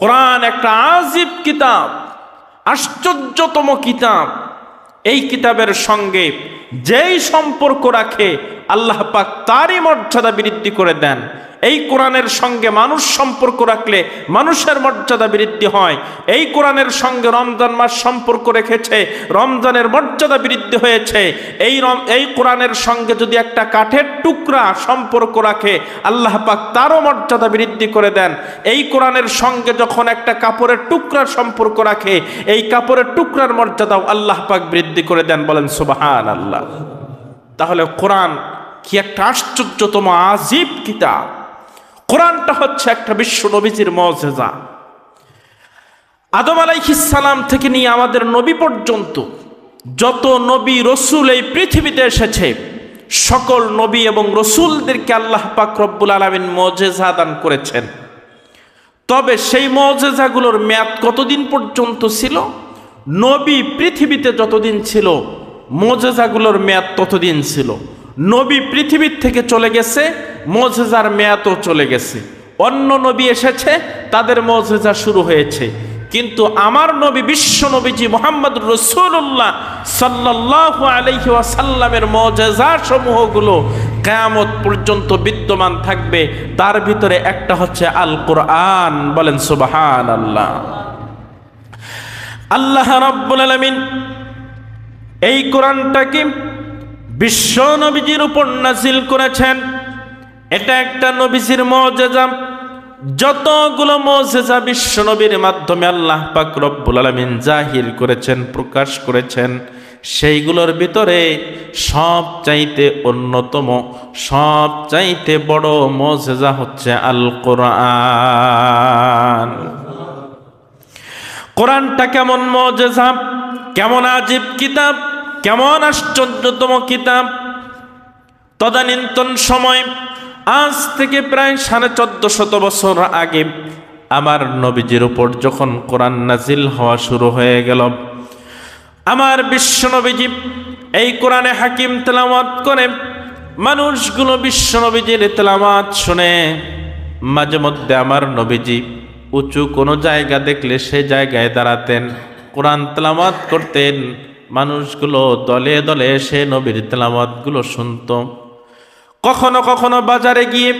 কোরআন একটা আজিব কিতাব, আশ্চর্যতম কিতাব। এই কিতাবের সঙ্গে যেই সম্পর্ক রাখে, আল্লাহ পাক তারই মর্যাদা বৃদ্ধি করে দেন। এই কোরআনের সঙ্গে মানুষ সম্পর্ক রাখলে মানুষের মর্যাদা বৃদ্ধি হয়। এই কোরআনের সঙ্গে রমজান মাস সম্পর্ক রেখেছে, রমজানের মর্যাদা বৃদ্ধি হয়েছে। এই এই কোরআনের সঙ্গে যদি একটা কাঠের টুকরা সম্পর্ক রাখে, আল্লাহ পাক তারও মর্যাদা বৃদ্ধি করে দেন। এই কোরআনের সঙ্গে যখন একটা কাপড়ের টুকরার সম্পর্ক রাখে, এই কাপড়ের টুকরার মর্যাদাও আল্লাহ পাক বৃদ্ধি করে দেন বলেন সুবাহান আল্লাহ তাহলে কোরআন কি একটা আশ্চর্যতম আজীব কিতাব। কোরআনটা হচ্ছে একটা বিশ্ব নবীজির মজেজা। আদম আলাইহিসালাম থেকে নিয়ে আমাদের নবী পর্যন্ত যত নবী রসুল এই পৃথিবীতে এসেছে, সকল নবী এবং রসুলদেরকে আল্লাহ পাক রব্বুল আলমিন মজেজা দান করেছেন। তবে সেই মজেজাগুলোর মেয়াদ কতদিন পর্যন্ত ছিল? নবী পৃথিবীতে যতদিন ছিল, মজেজাগুলোর মেয়াদ ততদিন ছিল। নবী পৃথিবীর থেকে চলে গেছে মজেজার মেয়াদও চলে গেছে। অন্য নবী এসেছে, তাদের মজেজা শুরু হয়েছে। কিন্তু আমার নবী, বিশ্ব নবীজি মোহাম্মদ রসুল্লাহ সাল্লাহ আলহি ওয়াসাল্লামের মজেজা সমূহগুলো কেয়ামত পর্যন্ত বিদ্যমান থাকবে। তার ভিতরে একটা হচ্ছে আল কোরআন বলেন সুবাহান আল্লাহ আল্লাহ রাব্বুল আলামিন এই কোরআনটাকে বিশ্ব নবীজির উপর নাজিল করেছেন। এটা একটা নবীজির মজেজা। যতগুলো মজেজা বিশ্ব নবীর মাধ্যমে আল্লাহ পাক রব্বুল আলামিন জাহির করেছেন, প্রকাশ করেছেন, সেইগুলোর ভিতরে সব চাইতে অন্যতম সব চাইতে বড় মজেজা হচ্ছে আল কোরআন কোরআনটা কেমন মজেজা? কেমন আজীব কিতাব? কেমন আশ্চর্যতম কিতাব? তদানীন্তন সময় আজ থেকে প্রায় সাড়ে চোদ্দ শত বছর আগে আমার নবীজির উপর যখন কোরআন নাজিল হওয়া শুরু হয়ে গেল, আমার বিশ্ব নবীজি এই কোরআনে হাকিম তেলাওয়াত করে মানুষগুলো বিশ্ব নবীজির তেলাওয়াত শুনে মাঝে মধ্যে আমার নবীজি উঁচু কোনো জায়গা দেখলে সে জায়গায় দাঁড়াতেন, কোরআন তেলাওয়াত করতেন, মানুষগুলো দলে দলে সে নবীর তেলাওয়াতগুলো শুনত। কখনো কখনো বাজারে গিয়ে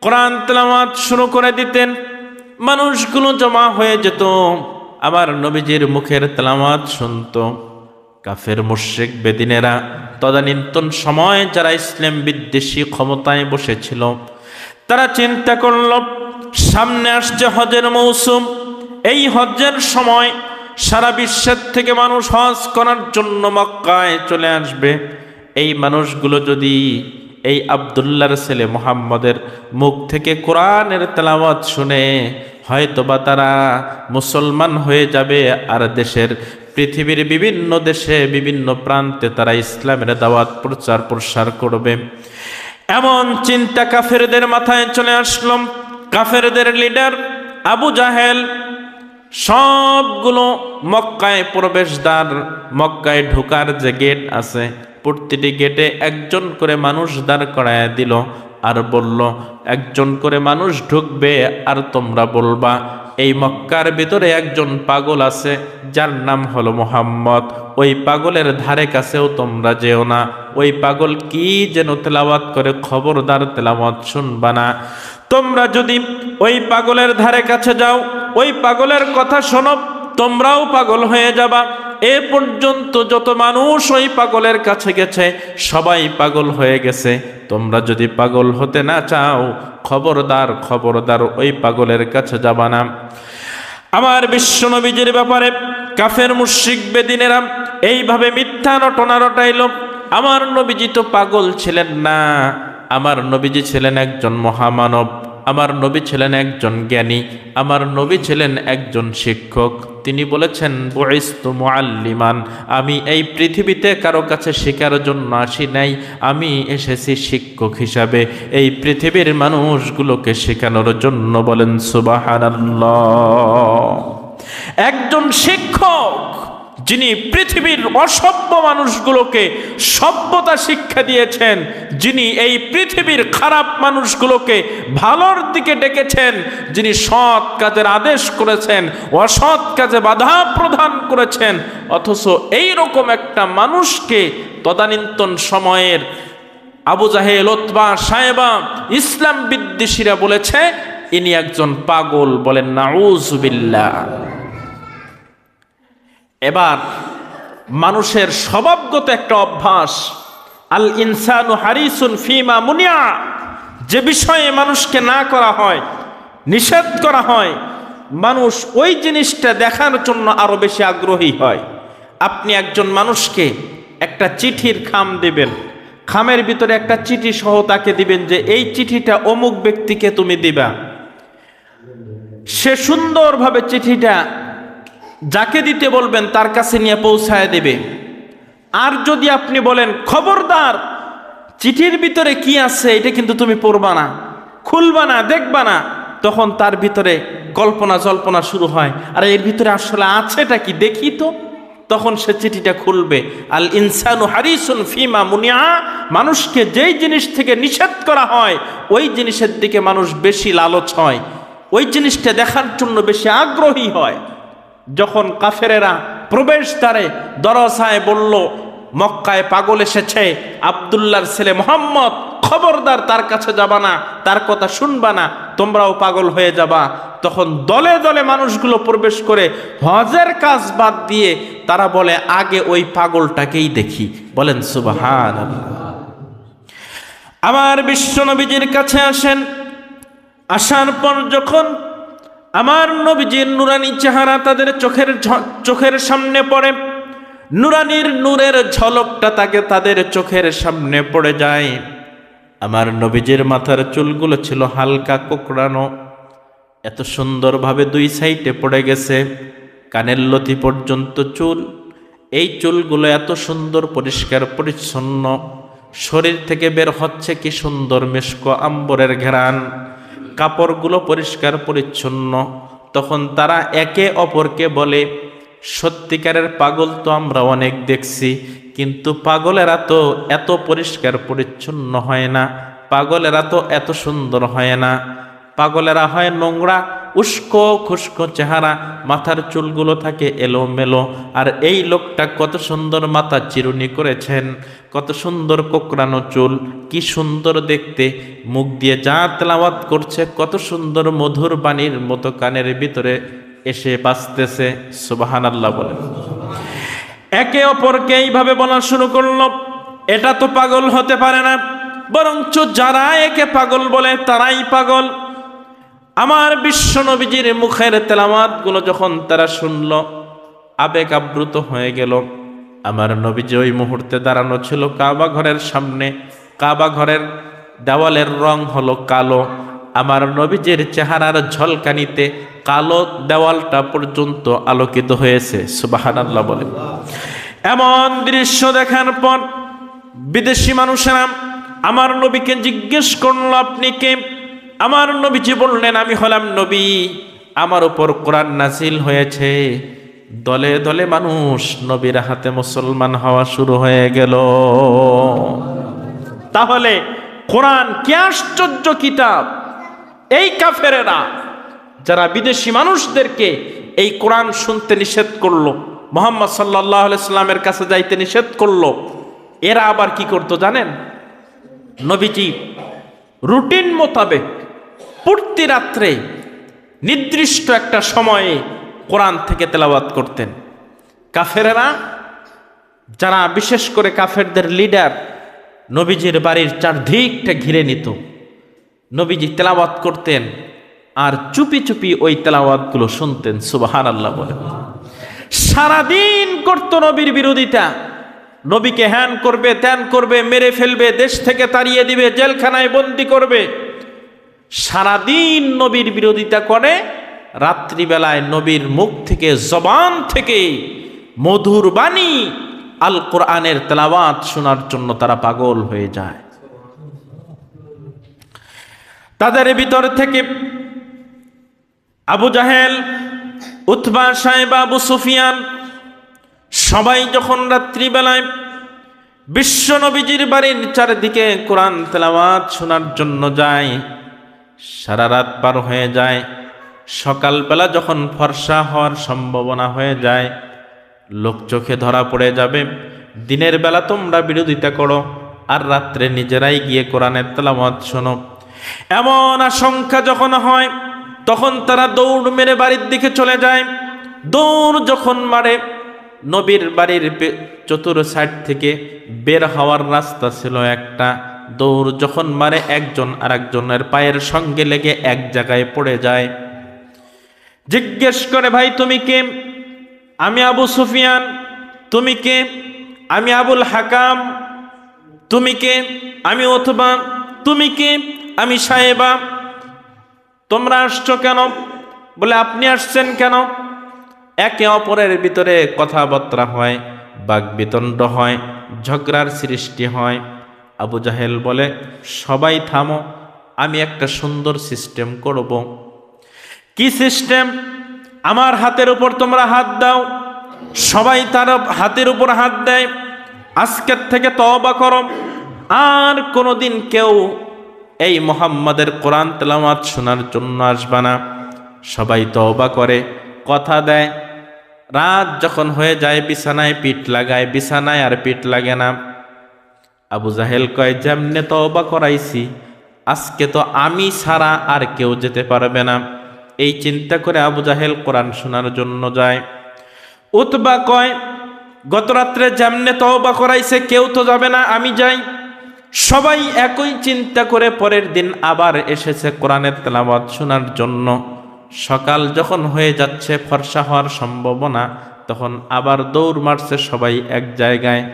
কোরআন তেলামাত শুরু করে দিতেন। মানুষগুলো জমা হয়ে যেত আমার নবীজির মুখের তেলাওয়াত শুনত। কাফের, মুশ্রিক, বেদিনেরা তদানীন্তন সময়ে যারা ইসলাম বিদ্বেষী ক্ষমতায় বসেছিল, তারা চিন্তা করল, সামনে আসছে হজের মৌসুম। এই হজ্জের সময় সারা বিশ্বের থেকে মানুষ হজ করার জন্য মক্কায় চলে আসবে। এই মানুষগুলো যদি এই আবদুল্লার ছেলে মোহাম্মদের মুখ থেকে কোরআনের তেলাওয়াত শুনে হয়তোবা তারা মুসলমান হয়ে যাবে, আর দেশের পৃথিবীর বিভিন্ন দেশে বিভিন্ন প্রান্তে তারা ইসলামের দাওয়াত প্রচার প্রসার করবে। এমন চিন্তা কাফেরদের মাথায় চলে আসলাম কাফেরদের লিডার আবু জাহেল সবগুলো মক্কায় প্রবেশদ্বার, মক্কায় ঢোকার যে গেট আছে প্রতিটি গেটে একজন করে মানুষ দাঁড় করায় দিল আর বলল, একজন করে মানুষ ঢুকবে আর তোমরা বলবা, এই মক্কার ভিতরে একজন পাগল আছে, যার নাম হলো মোহাম্মদ। ওই পাগলের ধারে কাছেও তোমরা যেও না। ওই পাগল কি যেন তেলাওয়াত করে খবরদার তেলাওয়াত শুনবা না। তোমরা যদি ওই পাগলের ধারে কাছে যাও, ওই পাগলের কথা শোনো, তোমরাও পাগল হয়ে যাবা। এ পর্যন্ত যত মানুষ ওই পাগলের কাছে গেছে, সবাই পাগল হয়ে গেছে। তোমরা যদি পাগল হতে না চাও, খবরদার খবরদার ওই পাগলের কাছে যাবা না। আমার বিশ্বনবীজির ব্যাপারে কাফের মুশ্রিক বেদিনেরা এইভাবে মিথ্যা রটনা রটাইল, আমার নবীজি তো পাগল ছিলেন না, আমার নবীজি ছিলেন একজন মহামানব। আমার নবী ছিলেন একজন জ্ঞানী, আমার নবী ছিলেন একজন শিক্ষক। তিনি বলেছেন বয়স্তু আমি এই পৃথিবীতে কারও কাছে শেখার জন্য আসি নাই, আমি এসেছি শিক্ষক হিসাবে। এই পৃথিবীর মানুষগুলোকে শেখানোর জন্য বলেন, সুবাহানাল্লাহ। একজন শিক্ষক যিনি পৃথিবীর অসভ্য মানুষগুলোকে সভ্যতা শিক্ষা দিয়েছেন, যিনি এই পৃথিবীর খারাপ মানুষগুলোকে ভালোর দিকে ডেকেছেন, যিনি সৎ কাজের আদেশ করেছেন, অসৎ কাজে বাধা প্রদান করেছেন, অথচ এই রকম একটা মানুষকে তদানীন্তন সময়ের আবু জাহেল ওতবা সাহেবা ইসলাম বিদ্বেষীরা বলেছে, ইনি একজন পাগল বলেন নাউজুবিল্লাহ এবার মানুষের স্বভাবগত একটা অভ্যাস, আল ইনসানু হারিসুন ফিমা মুনিয়া, যে বিষয়ে মানুষকে না করা হয়, নিষেধ করা হয়, মানুষ ওই জিনিসটা দেখার জন্য আরও বেশি আগ্রহী হয়। আপনি একজন মানুষকে একটা চিঠির খাম দেবেন, খামের ভিতরে একটা চিঠি সহ তাকে দিবেন যে, এই চিঠিটা অমুক ব্যক্তিকে তুমি দিবা। সে সুন্দরভাবে চিঠিটা যাকে দিতে বলবেন তার কাছে নিয়ে পৌঁছায় দেবে। আর যদি আপনি বলেন, খবরদার, চিঠির ভিতরে কি আছে এটা কিন্তু তুমি পড়বা না, খুলবা না, দেখবা না, তখন তার ভিতরে কল্পনা জল্পনা শুরু হয়। আর এর ভিতরে আসলে আছেটা কি? দেখি তো। তখন সে চিঠিটা খুলবে। আল ইনসানু হারিসুন ফিমা মুনিয়া, মানুষকে যেই জিনিস থেকে নিষেধ করা হয়, ওই জিনিসের দিকে মানুষ বেশি লালচ হয়। ওই জিনিসটা দেখার জন্য বেশি আগ্রহী হয়। যখন কাফেরেরা প্রবেশ প্রবেশদ্বারে দরসায় বলল, মক্কায় পাগল এসেছে আবদুল্লার ছেলে মোহাম্মদ, খবরদার, তার কাছে যাবা না, তার কথা শুনবা না, তোমরাও পাগল হয়ে যাবা। তখন দলে দলে মানুষগুলো প্রবেশ করে হজের কাজ বাদ দিয়ে তারা বলে, আগে ওই পাগলটাকেই দেখি। বলেন সুবাহান আমার বিশ্বনবীজির কাছে আসেন। আসার পর যখন আমার নবীজির নুরানি চেহারা তাদের চোখের চোখের সামনে পড়ে। নুরানির নূরের ঝলকটা তাকে তাদের চোখের সামনে পড়ে যায়। আমার নবীজির মাথার চুলগুলো ছিল হালকা কোকড়ানো। এত সুন্দরভাবে দুই সাইডে পড়ে গেছে। কানের লতি পর্যন্ত চুল। এই চুলগুলো এত সুন্দর, পরিষ্কার, পরিচ্ছন্ন। শরীর থেকে বের হচ্ছে কি সুন্দর, মেশক আম্বরের ঘেরান। কাপড়গুলো পরিষ্কার, পরিচ্ছন্ন। তখন তারা একে অপরকে বলে, সত্যিকারের পাগল তো আমরা অনেক দেখছি, কিন্তু পাগলেরা তো এত পরিষ্কার, পরিচ্ছন্ন হয় না। পাগলেরা তো এত সুন্দর হয় না। পাগলেরা হয় নোংরা উস্কো খুস্কো চেহারা, মাথার চুলগুলো থাকে এলোমেলো। আর এই লোকটা কত সুন্দর মাথা চিরুনি করেছেন, কত সুন্দর কোকড়ানো চুল, কি সুন্দর দেখতে। মুখ দিয়ে যা তেলাওয়াত করছে, কত সুন্দর মধুর বাণীর মতো কানের ভিতরে এসে বাঁচতেছে সুবাহান আল্লাহ বলে। একে অপরকে এইভাবে বলা শুরু করল, এটা তো পাগল হতে পারে না। বরঞ্চ যারা একে পাগল বলে, তারাই পাগল। আমার বিশ্ব নবীজির মুখের তেলামাতগুলো যখন তারা শুনল, আবেগ আপ্লুত হয়ে গেল। আমার নবীজি ওই মুহূর্তে দাঁড়ানো ছিল কাবা ঘরের সামনে। কাবা ঘরের দেওয়ালের রং হলো কালো। আমার নবীজির চেহারার ঝলকানিতে কালো দেওয়ালটা পর্যন্ত আলোকিত হয়েছে। সুবাহানাল্লাহ বলে এমন দৃশ্য দেখার পর বিদেশি মানুষেরা আমার নবীকে জিজ্ঞেস করল, আপনি কে? আমার নবীজি বললেন, আমি হলাম নবী। আমার উপর কোরআন নাজিল হয়েছে। দলে দলে মানুষ নবীর হাতে মুসলমান হওয়া শুরু হয়ে গেল। তাহলে কোরআন কি আশ্চর্য কিতাব? এই কাফেরেরা, যারা বিদেশি মানুষদেরকে এই কোরআন শুনতে নিষেধ করল, মোহাম্মদ সাল্লাহ সাল্লামের কাছে যাইতে নিষেধ করল, এরা আবার কি করতো জানেন? নবীজি রুটিন মোতাবেক প্রতি রাত্রে নির্দিষ্ট একটা সময়ে কোরআন থেকে তেলাওয়াত করতেন। কাফেরেরা, যারা বিশেষ করে কাফেরদের লিডার নবীজির বাড়ির চারদিকটা ঘিরে নিত। নবীজি তেলাওয়াত করতেন আর চুপি চুপি ওই তেলাওয়াতগুলো শুনতেন সুবাহান আল্লাহ বলে। সারাদিন করত নবীর বিরোধিতা। নবীকে হ্যান করবে, ত্যান করবে, মেরে ফেলবে, দেশ থেকে তাড়িয়ে দিবে, জেলখানায় বন্দি করবে। সারাদিন নবীর বিরোধিতা করে, রাত্রিবেলায় নবীর মুখ থেকে, জবান থেকে মধুর বাণী আল কোরআনের তেলাওয়াত শোনার জন্য তারা পাগল হয়ে যায়। তাদের ভিতর থেকে আবু জাহেল, উতবা সাহেব, আবু সুফিয়ান সবাই যখন রাত্রিবেলায় বিশ্ব নবীজির বাড়ির চারিদিকে কোরআন তেলাওয়াত শোনার জন্য যায় সারা রাত পার হয়ে যায়। সকালবেলা যখন ফর্সা হওয়ার সম্ভাবনা হয়ে যায়, লোক চোখে ধরা পড়ে যাবে। দিনের বেলা তোমরা বিরোধিতা করো, আর রাত্রে নিজেরাই গিয়ে কোরআনের তেলাওয়াত শোনো। এমন আশঙ্কা যখন হয়, তখন তারা দৌড় মেরে বাড়ির দিকে চলে যায়। দৌড় যখন মারে, নবীর বাড়ির চতুর সাইড থেকে বের হওয়ার রাস্তা ছিল একটা। দৌড় যখন মারে একজন আর একজনের পায়ের সঙ্গে লেগে এক জায়গায় পড়ে যায়। জিজ্ঞেস করে, ভাই, তুমি কে? আমি আবু সুফিয়ান। তুমি কে? আমি আবুল হাকাম। তুমি কে? আমি অথবা তুমি কে? আমি সাহেবা। তোমরা আসছো কেন? বলে, আপনি আসছেন কেন? একে অপরের ভিতরে কথাবার্তা হয় বাগবিতণ্ড হয়, ঝগড়ার সৃষ্টি হয়। আবু জাহেল বলে, সবাই থামো, আমি একটা সুন্দর সিস্টেম করব। কি সিস্টেম আমার হাতের উপর তোমরা হাত দাও। সবাই তার হাতের উপর হাত দেয়। আজকের থেকে তওবা করো। আর কোনোদিন কেউ এই মোহাম্মদের কোরআন তেলাওয়াত শোনার জন্য আসবে না। সবাই তওবা করে, কথা দেয়। রাত যখন হয়ে যায়, বিছানায় পিঠ লাগায়। বিছানায় আর পিঠ লাগে না। আবু জাহেল কয়, যেমনে তওবা করাইছি, আজকে তো আমি ছাড়া আর কেউ যেতে পারবে না। এই চিন্তা করে আবু জাহেল কোরআন শোনার জন্য যায়। উতবা কয়, গত রাত্রে যেমনে তওবা করাইছে, কেউ তো যাবে না, আমি যাই। সবাই একই চিন্তা করে পরের দিন আবার এসেছে কোরআনের তেলাওয়াত শোনার জন্য। সকাল যখন হয়ে যাচ্ছে, ফর্সা হওয়ার সম্ভাবনা, তখন আবার দৌড় মারছে সবাই এক জায়গায়।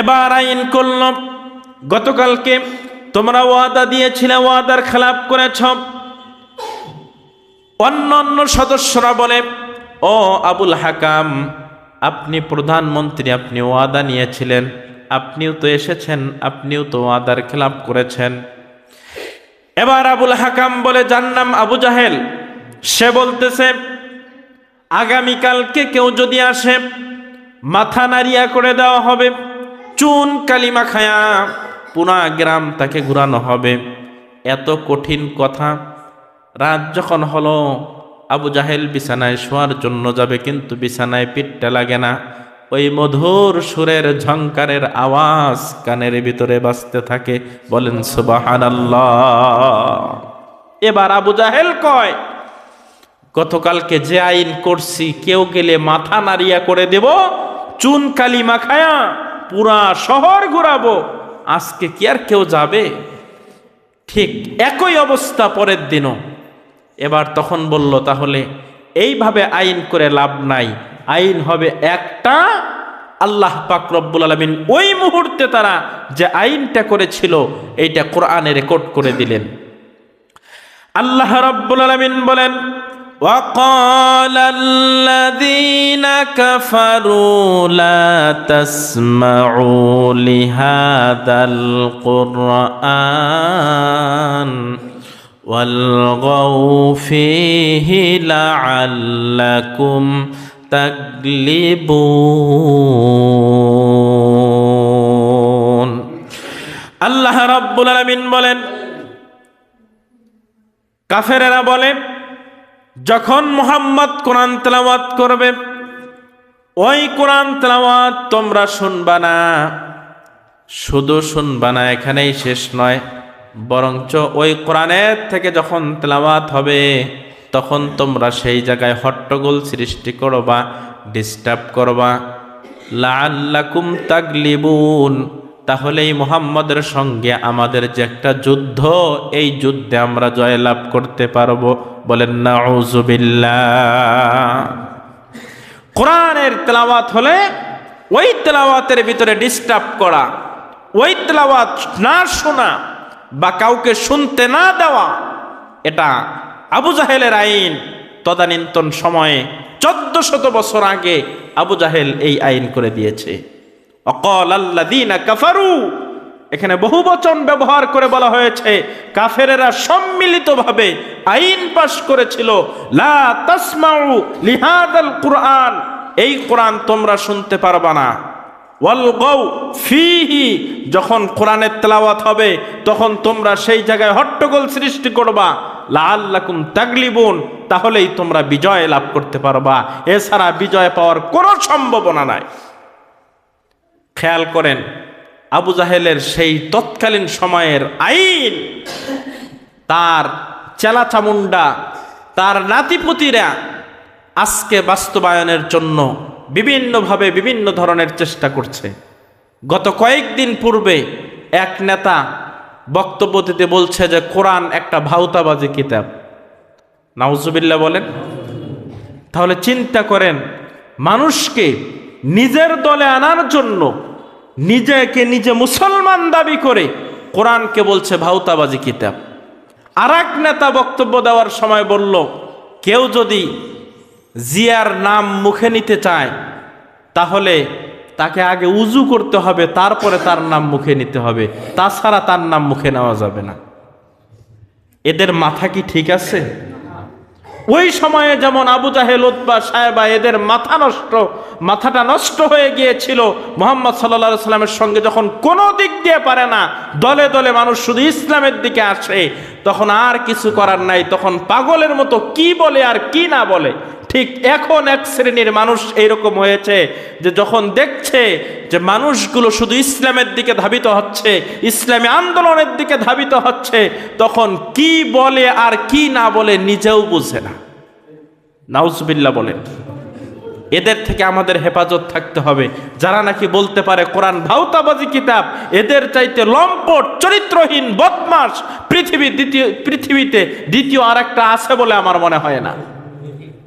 এবার আইন করল। গতকালকে তোমরা ওয়াদা দিয়েছিলে, ওয়াদার খেলাপ করেছ। অন্য অন্য সদস্যরা বলে, ও আবুল হাকাম, আপনি প্রধানমন্ত্রী, আপনি ওয়াদা নিয়েছিলেন, আপনিও তো এসেছেন, আপনিও তো ওয়াদার খেলাপ করেছেন। এবার আবুল হাকাম বলে, যার নাম আবু জাহেল, সে বলতেছে, আগামীকালকে কেউ যদি আসে, মাথা নাড়িয়া করে দেওয়া হবে। চুন কালিমা খায়া পুরা গ্রাম তাকে ঘুরানো হবে। এত কঠিন কথা। রাত যখন হলো, আবু জাহেল বিছানায় শোয়ার জন্য যাবে কিন্তু বিছানায় পিঠটা লাগে না। ওই মধুর সুরের ঝংকারের আওয়াজ কানের ভিতরে বাজতে থাকে। বলেন সুবাহান এবার আবু জাহেল কয়, গতকালকে যে আইন করছি, কেউ গেলে মাথা নাড়িয়া করে দেব। চুন কালি মাখায়া পুরা শহর ঘুরাবো। আজকে কি আর কেউ যাবে? ঠিক একই অবস্থা পরের দিনও। এবার তখন বলল, তাহলে এইভাবে আইন করে লাভ নাই। আইন হবে একটা। আল্লাহ পাক রব্বুল আলমিন ওই মুহূর্তে তারা যে আইনটা করেছিল, এইটা কোরআনে রেকর্ড করে দিলেন। আল্লাহ রব্বুল আলমিন বলেন وقال الذين كفروا لا تسمعوا لهذا القرآن والغوا فيه لعلكم تغلبون আল্লাহ রাব্বুল আলামিন বলেন কাফেরেরা বলে যখন মুহাম্মদ কোরআন তেলাওয়াত করবে, ওই কোরআন তেলাওয়াত তোমরা শুনবা না। শুধু শুনবা না, এখানেই শেষ নয়। বরঞ্চ ওই কোরআনের থেকে যখন তেলাওয়াত হবে, তখন তোমরা সেই জায়গায় হট্টগোল সৃষ্টি করবা ডিস্টার্ব করবা। লাল্লাকুম তাগলিবুন। তাহলেই মোহাম্মদের সঙ্গে আমাদের যে একটা যুদ্ধ, এই যুদ্ধে আমরা জয়লাভ করতে পারব। বলেন নাউজুবিল্লাহ কোরআনের তেলাওয়াত হলে ওই তেলাওয়াতের ভিতরে ডিস্টার্ব করা, ওই তেলাওয়াত না শোনা বা কাউকে শুনতে না দেওয়া, এটা আবু জাহেলের আইন। তদানীন্তন সময়ে চোদ্দ শত বছর আগে আবু জাহেল এই আইন করে দিয়েছে। অকল আল্লাদিনা কাফারু। এখানে বহু বচন ব্যবহার করে বলা হয়েছে, কাফেরেরা সম্মিলিতভাবে আইন পাশ করেছিল। লা তাসমাউ লিহাদাল কুরআন। এই কোরআন তোমরা শুনতে পারবা না। যখন কোরআনের তেলাওয়াত হবে, তখন তোমরা সেই জায়গায় হট্টগোল সৃষ্টি করবা। লাআল্লাকুম তাগলিবুন। তাহলেই তোমরা বিজয় লাভ করতে পারবা। এছাড়া বিজয় পাওয়ার কোনো সম্ভাবনা নাই। খেয়াল করেন, আবু জাহেলের সেই তৎকালীন সময়ের আইন, তার চেলা চামুন্ডা তার নাতিপুতিরা আজকে বাস্তবায়নের জন্য বিভিন্নভাবে বিভিন্ন ধরনের চেষ্টা করছে। গত কয়েকদিন পূর্বে এক নেতা বক্তব্য দিতে বলছে যে, কোরআন একটা ভাউতাবাজি কিতাব। নাউজুবিল্লা বলেন, তাহলে চিন্তা করেন, মানুষকে নিজের দলে আনার জন্য নিজেকে নিজে মুসলমান দাবি করে কোরআনকে বলছে ভাউতাবাজি কিতাব। আর এক নেতা বক্তব্য দেওয়ার সময় বলল, কেউ যদি জিয়ার নাম মুখে নিতে চায়, তাহলে তাকে আগে উজু করতে হবে, তারপরে তার নাম মুখে নিতে হবে। তাছাড়া তার নাম মুখে নেওয়া যাবে না। এদের মাথা কি ঠিক আছে? ওই সময়ে যেমন আবু জাহেল উৎবা সাহেবা এদের মাথা নষ্ট, মাথাটা নষ্ট হয়ে গিয়েছিল, মোহাম্মদ সাল্লা সাল্লামের সঙ্গে যখন কোনো দিক দিয়ে পারে না, দলে দলে মানুষ শুধু ইসলামের দিকে আসে, তখন আর কিছু করার নাই, তখন পাগলের মতো কি বলে আর কি না বলে? ঠিক এখন এক শ্রেণির মানুষ এইরকম হয়েছে যে যখন দেখছে যে মানুষগুলো শুধু ইসলামের দিকে ধাবিত হচ্ছে, ইসলামী আন্দোলনের দিকে ধাবিত হচ্ছে, তখন কি বলে আর কি না বলে নিজেও বুঝে না। নাউজবিল্লা বলেন, এদের থেকে আমাদের হেফাজত থাকতে হবে। যারা নাকি বলতে পারে কোরআন ভাউতাবাজি কিতাব, এদের চাইতে লম্পট, চরিত্রহীন বদমাস পৃথিবী দ্বিতীয়, পৃথিবীতে দ্বিতীয় আর একটা আছে বলে আমার মনে হয় না।